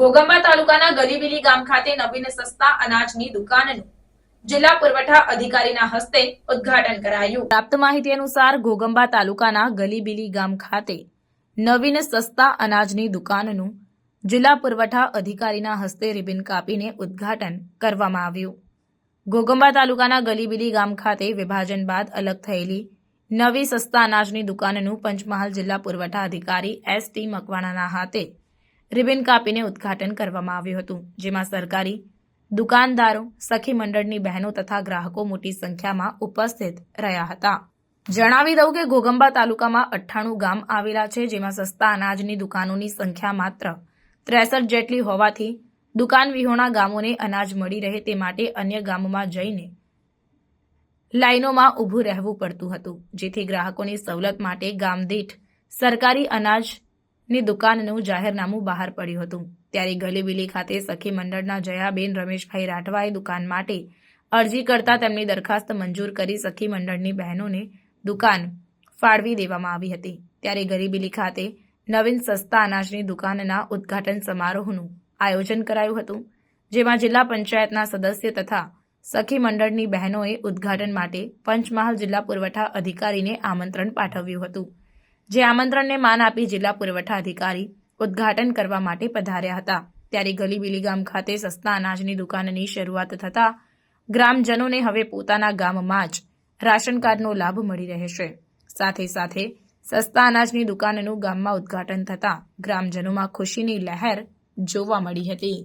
ઘોગંબા તાલુકાના ગલીબીલી ગામ ખાતે નવીન સસ્તા અનાજની દુકાનનું જિલ્લા પુરવઠા અધિકારીના હસ્તે ઉદ્ઘાટન કરાયું. પ્રાપ્ત માહિતી અનુસાર ઘોગંબા તાલુકાના ગલીબીલી ગામ ખાતે નવીન સસ્તા અનાજની દુકાનનું જિલ્લા પુરવઠા અધિકારીના હસ્તે રિબિન કાપીને ઉદ્ઘાટન કરવામાં આવ્યું. ગોગંબા તાલુકાના ગલીબીલી ગામ ખાતે વિભાજન બાદ અલગ થયેલી નવી સસ્તા અનાજની દુકાનનું પંચમહાલ જિલ્લા પુરવઠા અધિકારી એસ ટી મકવાણાના હાથે રિબિન કાપીને ઉદ્ઘાટન કરવામાં આવ્યું હતું, જેમાં સરકારી દુકાનદારો, સખી મંડળની બહેનો તથા ગ્રાહકો મોટી સંખ્યામાં ઉપસ્થિત રહ્યા હતા. જણાવી દઉં કે ઘોગંબા તાલુકામાં અઠ્ઠાણું ગામ આવેલા છે, જેમાં સસ્તા અનાજની દુકાનોની સંખ્યા માત્ર ત્રેસઠ જેટલી હોવાથી દુકાન વિહોણા ગામોને અનાજ મળી રહે તે માટે અન્ય ગામોમાં જઈને લાઈનોમાં ઊભું રહેવું પડતું હતું, જેથી ગ્રાહકોની સવલત માટે ગામદીઠ સરકારી સરકારી અનાજની દુકાનનું જાહેરનામું બહાર પડ્યું હતું. ત્યારે ગલીબીલી ખાતે સખી મંડળના જયાબેન રમેશભાઈ રાઠવાએ દુકાન માટે અરજી કરતા તેમની દરખાસ્ત મંજૂર કરી સખી મંડળની બહેનોને દુકાન ફાળવી દેવામાં આવી હતી. ત્યારે ગલીબીલી ખાતે નવીન સસ્તા અનાજની દુકાનના ઉદ્ઘાટન સમારોહનું આયોજન કરાયું હતું, જેમાં જિલ્લા પંચાયતના સદસ્ય તથા સખી મંડળની બહેનોએ ઉદ્ઘાટન માટે પંચમહાલ જિલ્લા પુરવઠા અધિકારીને આમંત્રણ પાઠવ્યું હતું. જે આમંત્રણને માન આપી જિલ્લા પુરવઠા અધિકારી ઉદ્ઘાટન કરવા માટે પધાર્યા હતા. ત્યારે ગલીબીલી ગામ ખાતે સસ્તા અનાજની દુકાનની શરૂઆત થતાં ગ્રામજનોને હવે પોતાના ગામમાં જ રાશન કાર્ડનો લાભ મળી રહેશે. સાથે સાથે સસ્તા અનાજની દુકાનનું ગામમાં ઉદ્ઘાટન થતાં ગ્રામજનોમાં ખુશીની લહેર જોવા મળી હતી.